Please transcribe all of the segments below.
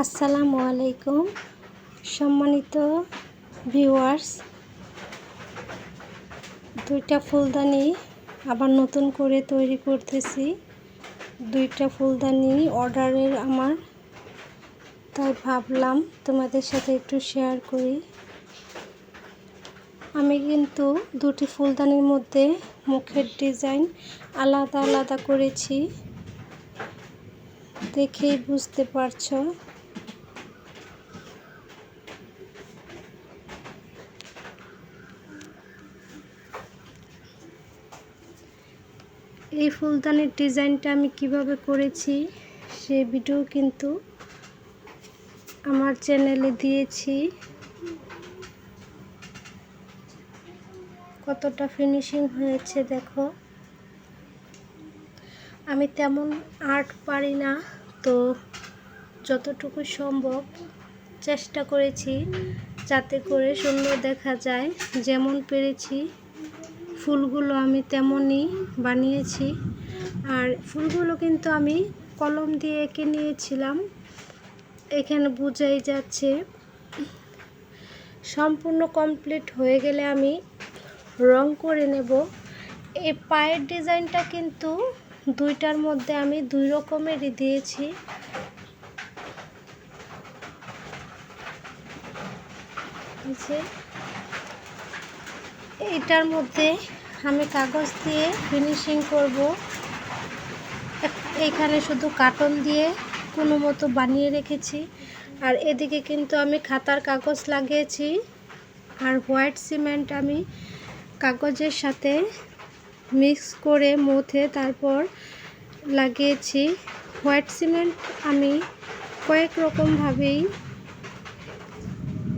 আসসালামু আলাইকুম, সম্মানিত ভিউয়ার্স দুইটা ফুলদানি আবার নতুন করে তৈরি করতেছি। দুইটা ফুলদানি অর্ডারের আমার। তাই ভাবলাম তোমাদের সাথে একটু শেয়ার করি। আমি কিন্তু দুটি ফুলদানির মধ্যে মুখের ডিজাইন আলাদা আলাদা করেছি। দেখেই বুঝতে পারছ। এই ফুলদানির ডিজাইনটা আমি কীভাবে করেছি সে ভিডিও কিন্তু আমার চ্যানেলে দিয়েছি। কতটা ফিনিশিং হয়েছে দেখো। আমি তেমন আর্ট পারি না, তো যতটুকু সম্ভব চেষ্টা করেছি যাতে করে সুন্দর দেখা যায়। যেমন পেরেছি ফুলগুলো আমি তেমনই বানিয়েছি। আর ফুলগুলো কিন্তু আমি কলম দিয়ে এঁকে নিয়েছিলাম। এখানে বুঝাই যাচ্ছে, সম্পূর্ণ কমপ্লিট হয়ে গেলে আমি রং করে নেব। এই পায়ের ডিজাইনটা কিন্তু দুইটার মধ্যে আমি দুই রকমেরই দিয়েছি। যে এটার মধ্যে আমি কাগজ দিয়ে ফিনিশিং করব। এইখানে শুধু কার্টন দিয়ে কোনো মতো বানিয়ে রেখেছি। আর এদিকে কিন্তু আমি খাতার কাগজ লাগিয়েছি। আর হোয়াইট সিমেন্ট আমি কাগজের সাথে মিক্স করে মুথে তারপর লাগিয়েছি। হোয়াইট সিমেন্ট আমি কয়েক রকমভাবেই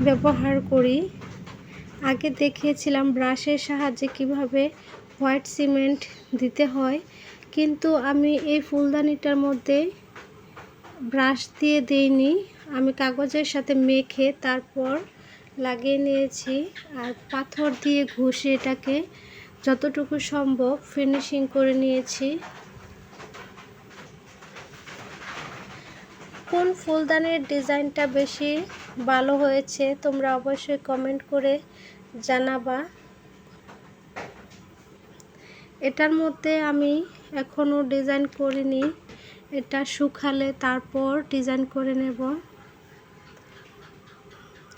ব্যবহার করি। আগে দেখিয়েছিলাম ব্রাশের সাহায্যে কীভাবে হোয়াইট সিমেন্ট দিতে হয়। কিন্তু আমি এই ফুলদানিটার মধ্যে ব্রাশ দিয়ে দিইনি। আমি কাগজের সাথে মেখে তারপর লাগিয়ে নিয়েছি। আর পাথর দিয়ে ঘষে এটাকে যতটুকু সম্ভব ফিনিশিং করে নিয়েছি। কোন ফুলদানির ডিজাইনটা বেশি ভালো হয়েছে তোমরা অবশ্যই কমেন্ট করে জানাবা। এটার মধ্যে আমি এখনও ডিজাইন করিনি। এটা শুকালে তারপর ডিজাইন করে নেব।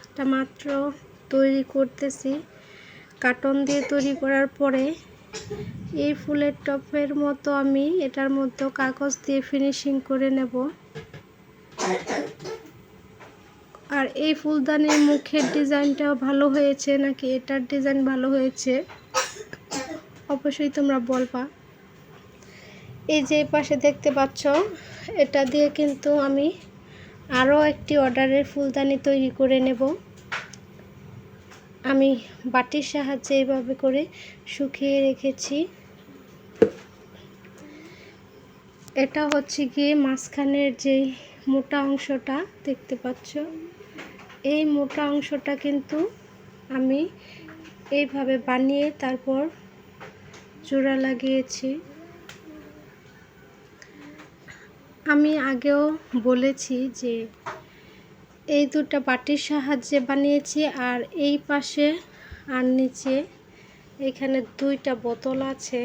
এটা মাত্র তৈরি করতেছি। কার্টন দিয়ে তৈরি করার পরে এই ফুলের টপের মতো আমি এটার মধ্যে কাগজ দিয়ে ফিনিশিং করে নেব। আর এই ফুলদানির মুখের ডিজাইনটাও ভালো হয়েছে নাকি এটার ডিজাইন ভালো হয়েছে? অবশ্যই তোমরা বলবা। এই যে পাশে দেখতে পাচ্ছ, এটা দিয়ে কিন্তু আমি আরও একটি অর্ডারের ফুলদানি তৈরি করে নেব। আমি বাটির সাহায্যে এইভাবে করে শুকিয়ে রেখেছি। এটা হচ্ছে গিয়ে মাঝখানের যেই মোটা অংশটা, দেখতে পাচ্ছ? এই মোটা অংশটা কিন্তু আমি এইভাবে বানিয়ে তারপর জোড়া লাগিয়েছি। আমি আগেও বলেছি যে এই দুটা বাটির সাহায্যে বানিয়েছি আর এই পাশে আর নিচে এখানে দুইটা বোতল আছে।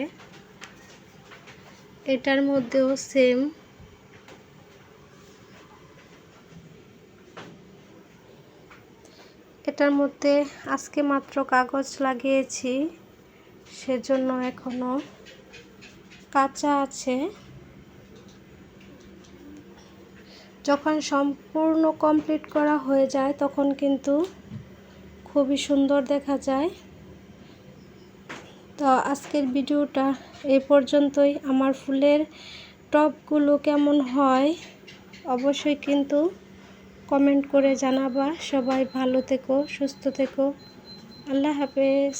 এটার মধ্যেও সেম এটার মধ্যে আজকে মাত্র কাগজ লাগিয়েছি, সেজন্য এখনও কাঁচা আছে। যখন সম্পূর্ণ কমপ্লিট করা হয়ে যায়, তখন কিন্তু খুবই সুন্দর দেখা যায়। তো আজকের ভিডিওটা এই পর্যন্তই। আমার ফুলের টপগুলো কেমন হয়, অবশ্যই কিন্তু কমেন্ট করে জানাবা। সবাই ভালো থেকো সুস্থ থেকো। আল্লাহ হাফেজ।